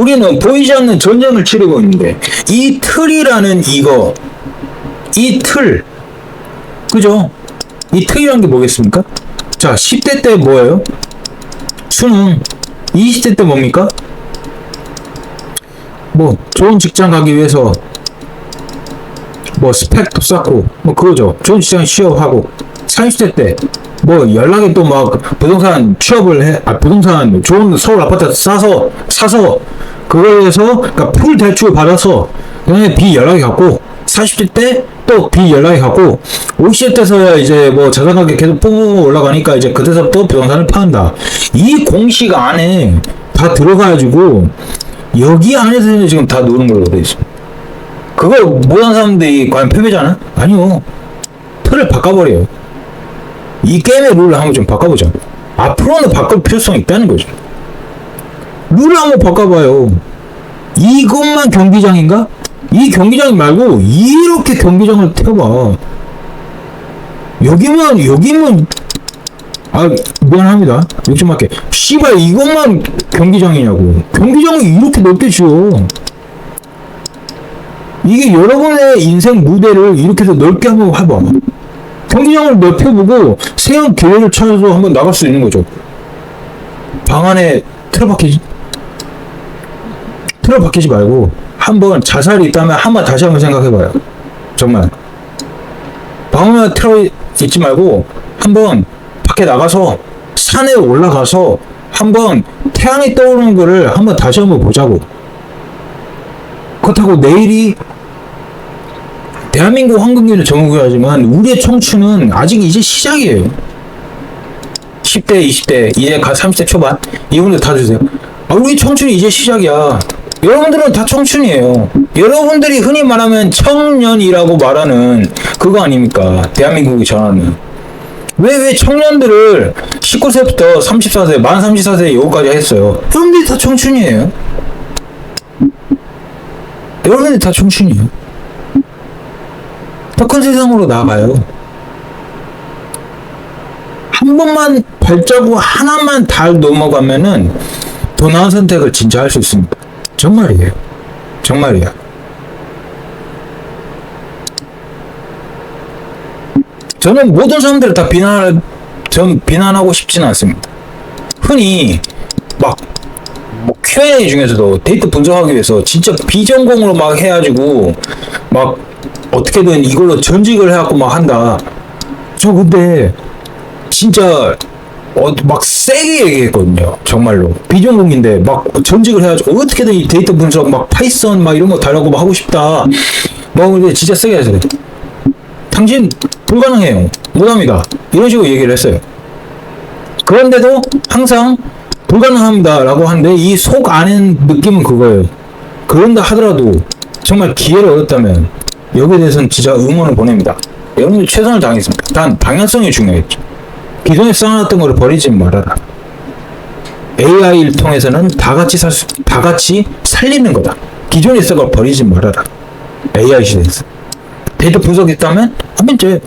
우리는 보이지 않는 전쟁을 치르고 있는데 이 틀이라는 이거 이 틀 그죠? 이 틀이란 게 뭐겠습니까? 자 10대 때 뭐예요? 수능 20대 때 뭡니까? 뭐 좋은 직장 가기 위해서 뭐 스펙도 쌓고 뭐 그거죠 좋은 직장 취업하고 30대 때 뭐 연락이 또 막 부동산 취업을 해 아 부동산 좋은 서울 아파트 싸서 사서 그거에 해서 그러니까 풀 대출 받아서 그다음에 비 연락이 갔고 40대 때 또 비 연락이 갔고 50대 때서야 이제 뭐 자산 가격 계속 뿜뿜 올라가니까 이제 그때서부터 부동산을 파는다 이 공식 안에 다 들어가가지고 여기 안에서 지금 다 노는 걸로 돼 있습니다. 그걸 못한 사람들이 과연 패배잖아? 아니요. 틀을 바꿔버려요. 이 게임의 룰을 한번 좀 바꿔보자. 앞으로는 바꿀 필요성이 있다는 거죠. 룰을 한번 바꿔봐요. 이것만 경기장인가? 이 경기장 말고 이렇게 경기장을 태워봐. 여기만 여기만 아 미안합니다. 욕심할게. 씨발 이것만 경기장이냐고. 경기장을 이렇게 넓게 지어. 이게 여러분의 인생 무대를 이렇게 해서 넓게 한번 해봐. 경기장을 넓혀보고 새로운 기회를 찾아서 한번 나갈 수 있는 거죠. 방 안에 틀어박히지, 틀어 박히지 말고 한번 자살이 있다면 한 번 다시 한번 생각해봐요. 정말. 방 안에 틀어 있지 말고 한번 밖에 나가서 산에 올라가서 한번 태양이 떠오르는 거를 한번 다시 한번 보자고. 그렇다고 내일이 대한민국 황금기를 정국하지만 우리의 청춘은 아직 이제 시작이에요. 10대, 20대, 이제 가 30대 초반 이분들 다 주세요. 아, 우리 청춘이 이제 시작이야. 여러분들은 다 청춘이에요. 여러분들이 흔히 말하면 청년이라고 말하는 그거 아닙니까? 대한민국이 전하는. 왜, 왜 청년들을 19세부터 34세, 만 34세 여기까지 했어요? 여러분들이 다 청춘이에요. 여러분들이 다 청춘이에요. 더 큰 세상으로 나가요. 한 번만 발자국 하나만 달 넘어가면은 더 나은 선택을 진짜 할 수 있습니다. 정말이에요. 정말이야. 저는 모든 사람들을 다 비난, 전 비난하고 싶지는 않습니다. 흔히 막, 뭐 Q&A 중에서도 데이터 분석하기 위해서 진짜 비전공으로 막 해가지고 막 어떻게든 이걸로 전직을 해갖고 막 한다. 저 근데 진짜 어, 막 세게 얘기했거든요. 정말로 비전공인데 막 전직을 해가지고 어떻게든 이 데이터 분석 막 파이썬 막 이런 거 달라고 막 하고 싶다. 뭐 근데 진짜 세게 해서 당신 불가능해요. 못합니다. 이런 식으로 얘기를 했어요. 그런데도 항상 불가능합니다라고 하는데 이속 안에 느낌은 그거예요. 그런다 하더라도 정말 기회를 얻었다면 여기에 대해서는 진짜 응원을 보냅니다. 여러분들 최선을 다하겠습니다. 단 방향성이 중요했죠. 기존에 쌓아놨던 거를 버리지 말아라. AI를 통해서는 다 같이 살 수, 다 같이 살리는 거다. 기존에 있던 걸 버리지 말아라. AI 시대에서. 데이터 분석했다면 하면 이제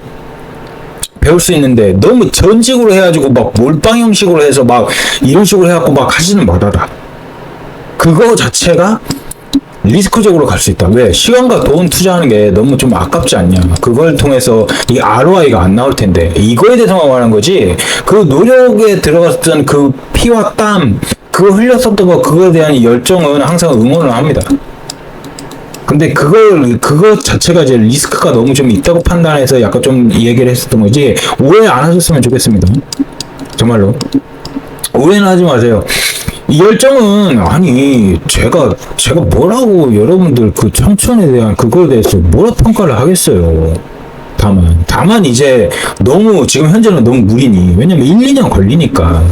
배울 수 있는데 너무 전직으로 해가지고 막 몰빵 형식으로 해서 막 이런 식으로 해갖고 막 하지는 말아라. 그거 자체가 리스크적으로 갈 수 있다. 왜? 시간과 돈 투자하는 게 너무 좀 아깝지 않냐. 그걸 통해서 이 ROI가 안 나올 텐데. 이거에 대해서만 말하는 거지. 그 노력에 들어갔던 그 피와 땀, 그거 흘렸었던 거, 그거에 대한 열정은 항상 응원을 합니다. 근데 그걸, 그것 자체가 이제 리스크가 너무 좀 있다고 판단해서 약간 좀 얘기를 했었던 거지. 오해 안 하셨으면 좋겠습니다. 정말로. 오해는 하지 마세요. 이 열정은 아니 제가 제가 뭐라고 여러분들 그 청춘에 대한 그거에 대해서 뭐라 평가를 하겠어요. 다만 다만 이제 너무 지금 현재는 너무 무리니 왜냐면 1, 2년 걸리니까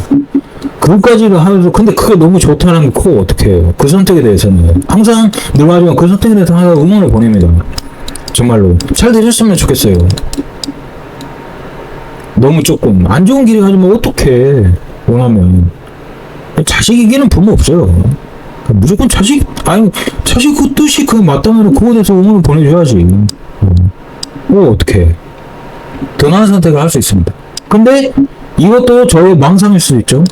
그것까지는 하면서 근데 그게 너무 좋다는 거 어떻게 해요? 그 선택에 대해서는 항상 늘 말하지만 그 선택에 대해서 항상 응원을 보냅니다. 정말로 잘 되셨으면 좋겠어요. 너무 조금 안 좋은 길에 가지면 어떡해 원하면 자식 이기는 부모 없어요. 무조건 자식 아니 자식 그 뜻이 그 맞다면 그거에 대해서 응원을 보내줘야지. 어. 뭐 어떻게 더 나은 선택을 할 수 있습니다. 근데 이것도 저의 망상일 수도 있죠.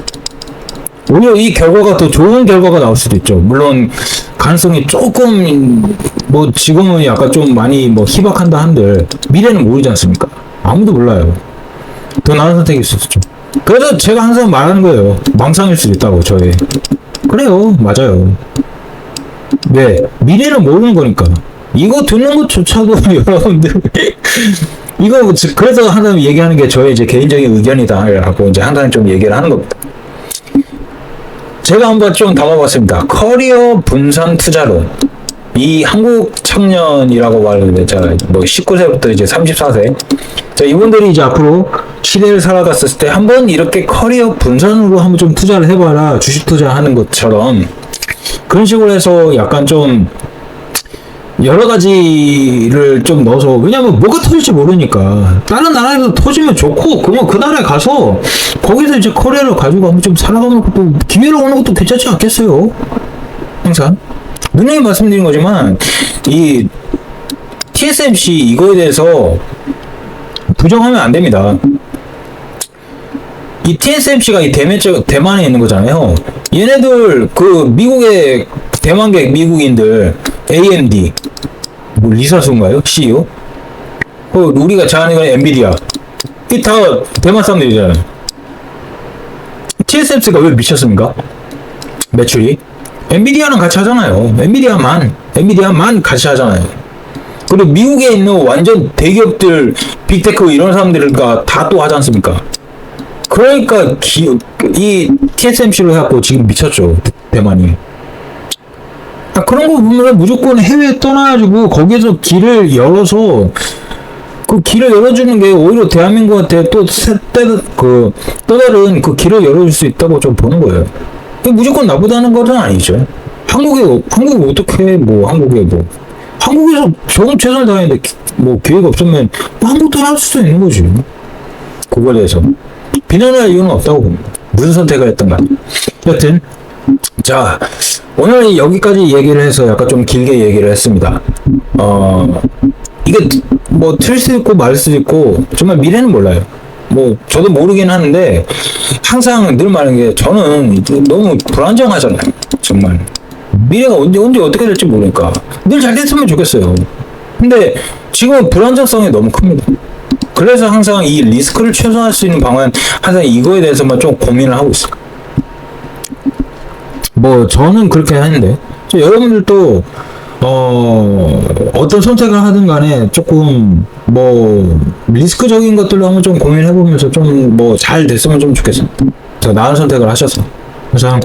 오히려 이 결과가 더 좋은 결과가 나올 수도 있죠. 물론 가능성이 조금 뭐 지금은 약간 좀 많이 뭐 희박한다 한들 미래는 모르지 않습니까? 아무도 몰라요. 더 나은 선택일 수도 있죠. 그래서 제가 항상 말하는 거예요. 망상일 수도 있다고 저의. 그래요, 맞아요. 네, 미래는 모르는 거니까. 이거 듣는 것조차도 여러분들 이거 그래서 항상 얘기하는 게 저의 이제 개인적인 의견이다라고 이제 항상 좀 얘기를 하는 겁니다. 제가 한번 좀 담아봤습니다. 커리어 분산 투자론. 이 한국 청년이라고 말하는데, 자, 뭐 19세부터 이제 34세. 자, 이분들이 이제 앞으로 시대를 살아갔을 때 한번 이렇게 커리어 분산으로 한번 좀 투자를 해봐라. 주식 투자하는 것처럼. 그런 식으로 해서 약간 좀 여러 가지를 좀 넣어서 왜냐면 뭐가 터질지 모르니까 다른 나라에서 터지면 좋고 그러면 그 나라에 가서 거기서 이제 커리어를 가지고 한번 좀 살아가는 것도 기회를 오는 것도 괜찮지 않겠어요? 항상 누누이 말씀드린 거지만 이 TSMC 이거에 대해서 부정하면 안 됩니다. 이 TSMC가 이 대만 쪽 대만에 있는 거잖아요. 얘네들 그 미국의 대만계 미국인들 AMD 뭐 리사수인가요? CEO? 그 우리가 잘 아는 건 엔비디아. 이 다 대만 사람들이잖아요. TSMC가 왜 미쳤습니까? 매출이? 엔비디아랑 같이 하잖아요. 엔비디아만 엔비디아만 같이 하잖아요. 그리고 미국에 있는 완전 대기업들 빅테크 이런 사람들과 다 또 하지 않습니까? 그러니까 기, 이 TSMC로 해갖고 지금 미쳤죠 대- 대만이. 아, 그런 거 보면 무조건 해외에 떠나가지고 거기에서 길을 열어서 그 길을 열어주는 게 오히려 대한민국한테 또 그, 또 다른 그 길을 열어줄 수 있다고 좀 보는 거예요. 그게 무조건 나쁘다는 것은 아니죠. 한국에, 한국이 어떻게, 뭐, 한국에 뭐, 한국에서 좋은 최선을 다했는데, 기- 뭐, 기회가 없으면, 뭐 한국도 할 수도 있는 거지. 그거에 대해서. 비난할 이유는 없다고 봅니다. 무슨 선택을 했던가. 여튼, 자, 오늘 여기까지 얘기를 해서 약간 좀 길게 얘기를 했습니다. 어, 이게 뭐 틀 수도 있고 말 수도 있고 정말 미래는 몰라요. 뭐 저도 모르긴 하는데 항상 늘 말하는 게 저는 너무 불안정하잖아요. 정말 미래가 언제 언제 어떻게 될지 모르니까 늘 잘 됐으면 좋겠어요. 근데 지금은 불안정성이 너무 큽니다. 그래서 항상 이 리스크를 최소화할 수 있는 방안 항상 이거에 대해서만 좀 고민을 하고 있어요. 뭐 저는 그렇게 하는데 저 여러분들도 어 어떤 선택을 하든 간에 조금 뭐 리스크적인 것들로 한번 좀 고민해 보면서 좀 뭐 잘 됐으면 좀 좋겠습니다. 더 나은 선택을 하셔서 그래서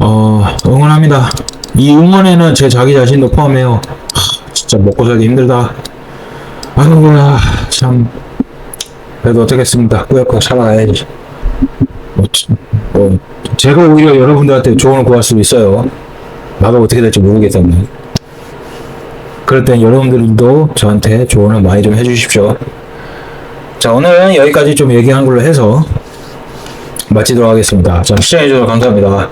어 응원합니다. 이 응원에는 제 자기 자신도 포함해요. 하, 진짜 먹고 살기 힘들다. 아이고야 참 그래도 어떻겠습니다. 꾸역꾸역 살아가야지. 뭐, 지- 뭐 제가 오히려 여러분들한테 조언을 구할 수도 있어요. 나도 어떻게 될지 모르겠다면. 그럴 땐 여러분들도 저한테 조언을 많이 좀 해주십시오. 자, 오늘은 여기까지 좀 얘기한 걸로 해서 마치도록 하겠습니다. 자, 시청해주셔서 감사합니다.